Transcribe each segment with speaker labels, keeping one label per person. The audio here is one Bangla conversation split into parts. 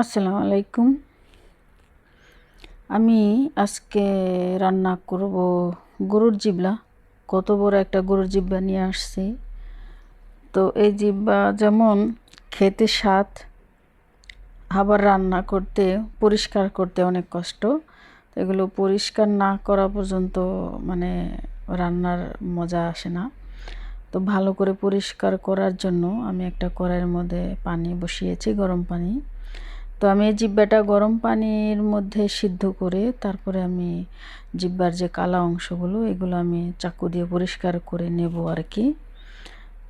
Speaker 1: আসসালামু আলাইকুম। আমি আজকে রান্না করব গরুর জিবলা। কত বড় একটা গরুর জিব্বা নিয়ে আসছি। তো এই জিব্বা যেমন খেতে স্বাদ, আবার রান্না করতে, পরিষ্কার করতে অনেক কষ্ট। এগুলো পরিষ্কার না করা পর্যন্ত মানে রান্নার মজা আসে না। তো ভালো করে পরিষ্কার করার জন্য আমি একটা কড়াইয়ের মধ্যে পানি বসিয়েছি, গরম পানি। তো আমি এই জিব্বাটা গরম পানির মধ্যে সিদ্ধ করে তারপরে আমি জিব্বার যে কালা অংশগুলো, এগুলো আমি চাকু দিয়ে পরিষ্কার করে নেব আর কি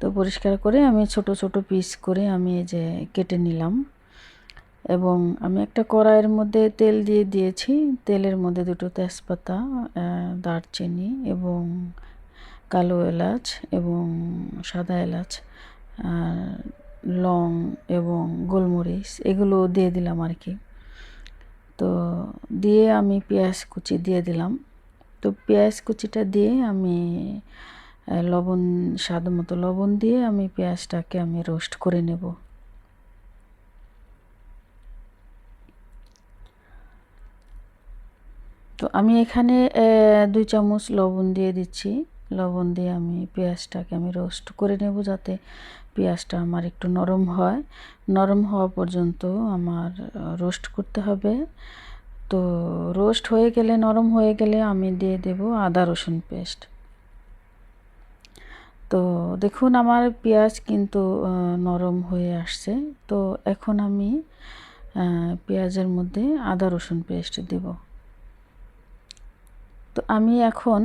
Speaker 1: তো পরিষ্কার করে আমি ছোট ছোট পিস করে আমি এই যে কেটে নিলাম। এবং আমি একটা কড়াইয়ের মধ্যে তেল দিয়ে দিয়েছি। তেলের মধ্যে দুটো তেজপাতা দারচিনি এবং কালো এলাচ এবং সাদা এলাচ লং এবং গোলমরিচ, এগুলো দিয়ে দিলাম আর কি। তো দিয়ে আমি পেঁয়াজ কুচি দিয়ে দিলাম। তো পেঁয়াজ কুচিটা দিয়ে আমি লবণ, স্বাদ মতো লবণ দিয়ে আমি পেঁয়াজটাকে আমি রোস্ট করে নেব। তো আমি এখানে দুই চামচ লবণ দিয়ে দিচ্ছি। লবণ দিয়ে আমি পেঁয়াজটাকে আমি রোস্ট করে নেব যাতে পেঁয়াজটা আমার একটু নরম হয়। নরম হওয়া পর্যন্ত আমার রোস্ট করতে হবে। তো রোস্ট হয়ে গেলে, নরম হয়ে গেলে আমি দিয়ে দেব আদা রসুন পেস্ট। তো দেখুন, আমার পেঁয়াজ কিন্তু নরম হয়ে আসছে। তো এখন আমি পেঁয়াজের মধ্যে আদা রসুন পেস্ট দেব। তো আমি এখন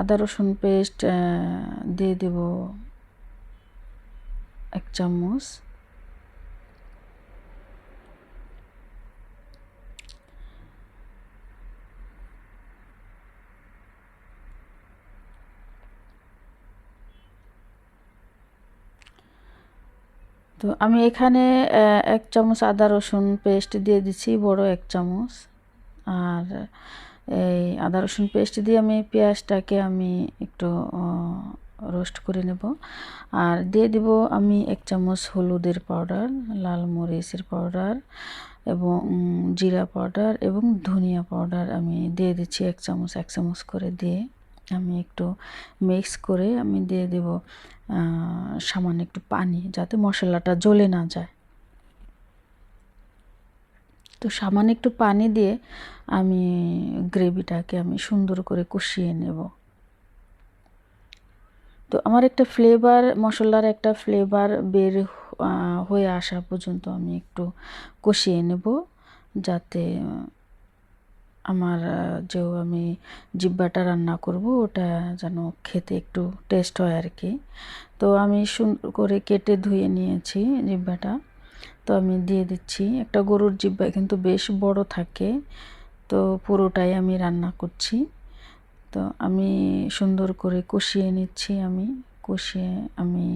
Speaker 1: আদা রসুন পেস্ট দিয়ে দেব এক চামচ। তো আমি এখানে এক চামচ আদা রসুন পেস্ট দিয়ে দিচ্ছি, বড় এক চামচ। আর, এই আদা রসুন পেস্ট দিয়ে আমি পেঁয়াজটাকে আমি একটু রোস্ট করে নেব। আর দিয়ে দিব আমি এক চামচ হলুদের পাউডার, লাল মরিচের পাউডার এবং জিরা পাউডার এবং ধনিয়া পাউডার আমি দিয়ে দিচ্ছি এক চামচ এক চামচ করে দিয়ে আমি একটু মিক্স করে আমি দিয়ে দেব সামান্য একটু পানি যাতে মশলাটা জ্বলে না যায়। তো সামান্য একটু পানি দিয়ে আমি গ্রেভিটাকে আমি সুন্দর করে কষিয়ে নেব। তো আমার একটা ফ্লেভার মশলার একটা ফ্লেভার বের হয়ে আসা পর্যন্ত আমি একটু কষিয়ে নেব যাতে আমার যে আমি জিব্বাটা রান্না করব ওটা যেন খেতে একটু টেস্ট হয় আর কি। তো আমি সুন্দর করে কেটে ধুয়ে নিয়েছি জিব্বাটা। তো আমি দিয়ে দিচ্ছি একটা গরুর জিব্বা, কিন্তু বেশ বড় থাকে। তো পুরোটাই আমি রান্না করছি। তো আমি সুন্দর করে কষিয়ে নিচ্ছি আমি। কষিয়ে আমি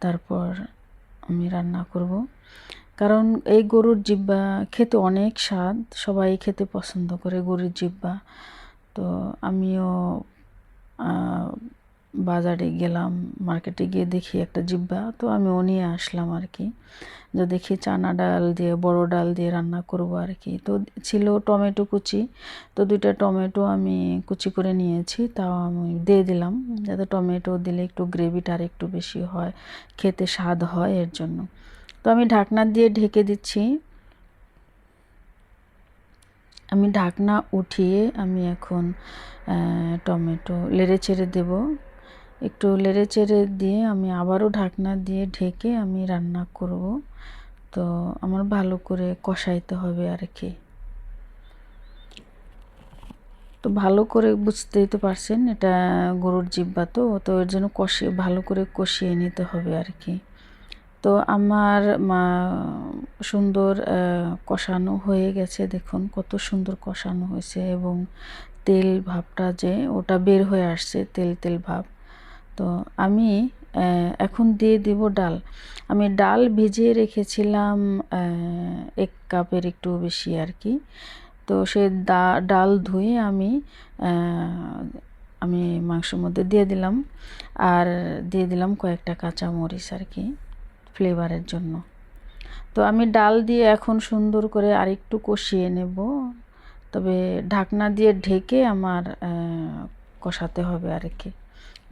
Speaker 1: তারপর আমি রান্না করব। কারণ এই গরুর জিব্বা খেতে অনেক স্বাদ, সবাই খেতে পছন্দ করে গরুর জিব্বা তো আমিও বাজারে গেলাম, মার্কেটে গিয়ে দেখি একটা জিব্বা, তো আমি ও নিয়ে আসলাম আর কি। যে দেখি চানা ডাল দিয়ে, বড় ডাল দিয়ে রান্না করব আর কি। তো ছিল টমেটো কুচি, তো দুইটা টমেটো আমি কুচি করে নিয়েছি, তাও আমি দিয়ে দিলাম। যাতে টমেটো দিলে একটু গ্রেভিটা আর একটু বেশি হয়, খেতে স্বাদ হয় এর জন্য। তো আমি ঢাকনা দিয়ে ঢেকে দিচ্ছি। আমি ঢাকনা উঠিয়ে আমি এখন টমেটো লেড়ে চেড়ে দেবো। একটু লেড়ে চেড়ে দিয়ে আমি আবারও ঢাকনা দিয়ে ঢেকে আমি রান্না করব। তো আমার ভালো করে কষাইতে হবে আর কি। তো ভালো করে বুঝতেই তো পারছেন, এটা গরুর জিব্বা তো তো এর জন্য কষিয়ে ভালো করে কষিয়ে নিতে হবে আর কি। তো আমার মা সুন্দর কষানো হয়ে গেছে, দেখুন কত সুন্দর কষানো হয়েছে এবং তেল ভাবটা যে ওটা বের হয়ে আসছে, তেল তেল ভাব। তো আমি এখন দিয়ে দিব ডাল। আমি ডাল ভিজিয়ে রেখেছিলাম এক কাপের একটু বেশি আর কি। তো সে ডাল ধুয়ে আমি আমি মাংসের মধ্যে দিয়ে দিলাম। আর দিয়ে দিলাম কয়েকটা কাঁচা মরিচ আর কি ফ্লেভারের জন্য। তো আমি ডাল দিয়ে এখন সুন্দর করে আরেকটু কষিয়ে নেব। তবে ঢাকনা দিয়ে ঢেকে আমার কষাতে হবে আর কি।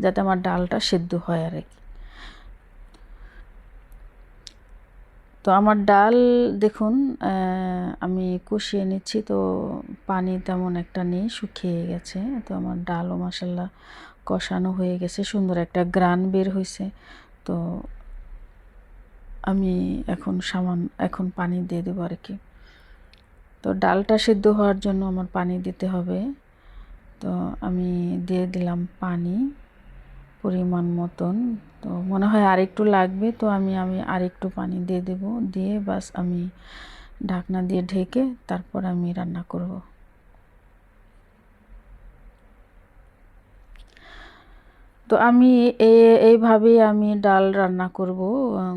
Speaker 1: যাতে আমার ডালটা সেদ্ধ হয় আর কি। তো আমার ডাল দেখুন আমি কষিয়ে নিচ্ছি, তো পানি তেমন একটা নেই, শুকিয়ে গেছে। তো আমার ডালও মশাল্লা কষানো হয়ে গেছে, সুন্দর একটা গ্রান বের হয়েছে তো আমি এখন সামান, এখন পানি দিয়ে দেবো আর কি। তো ডালটা সিদ্ধ হওয়ার জন্য আমার পানি দিতে হবে। তো আমি দিয়ে দিলাম পানি। পরিমাণ মতন। তো মনে হয় আরেকটু লাগবে, তো আমি আমি আরেকটু পানি দিয়ে দেব। দিয়ে বাস আমি ঢাকনা দিয়ে ঢেকে তারপর আমি রান্না করব। তো আমি এইভাবেই আমি ডাল রান্না করব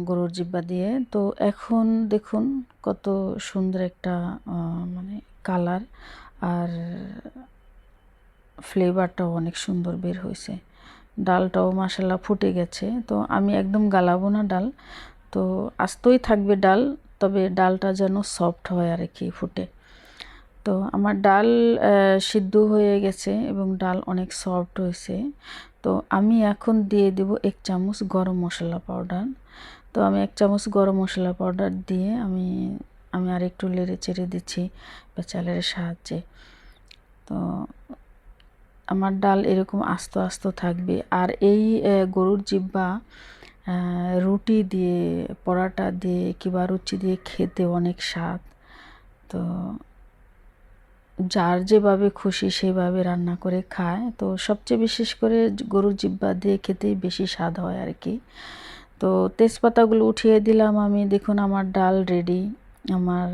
Speaker 1: গরুর জিব্বা দিয়ে। তো এখন দেখুন কত সুন্দর একটা মানে কালার। আর ফ্লেভারটাও অনেক সুন্দর বের হয়েছে। ডালটাও মাসাল্লাহ ফুটে গেছে। তো আমি একদম গালাবো না ডাল। তো আস্তই থাকবে ডাল, তবে ডালটা যেন সফট হয় আর কি ফুটে। তো আমার ডাল সিদ্ধ হয়ে গেছে এবং ডাল অনেক সফট হয়েছে। তো আমি এখন দিয়ে দেব এক চামচ গরম মশলা পাউডার। তো আমি এক চামচ গরম মশলা পাউডার দিয়ে আমি আমি আর একটু লেড়ে চেড়ে দিচ্ছি বেচালের সাহায্যে। আমার ডাল এরকম আস্ত আস্ত থাকবে। আর এই গরুর জিব্বা রুটি দিয়ে, পরাটা দিয়ে কিংবা রুচি দিয়ে খেতে অনেক স্বাদ। তো যার যেভাবে খুশি সেভাবে রান্না করে খায়। তো সবচেয়ে বিশেষ করে গরুর জিব্বা দিয়ে খেতেই বেশি স্বাদ হয় আর কি তো তেজপাতাগুলো উঠিয়ে দিলাম আমি। দেখুন আমার ডাল রেডি আমার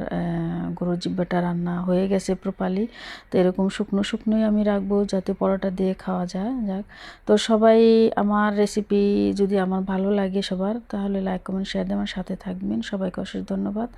Speaker 1: গরুর জিব্বাটা রান্না হয়ে গেছে প্রপালি তো এরকম শুকনো শুকনোই আমি রাখব যাতে পরোটা দিয়ে খাওয়া যায়, যাক। তো সবাই আমার রেসিপি যদি আমার ভালো লাগে সবার, তাহলে লাইক কমেন্ট শেয়ার দিয়ে আমার সাথে থাকবেন। সবাইকে অশেষ ধন্যবাদ।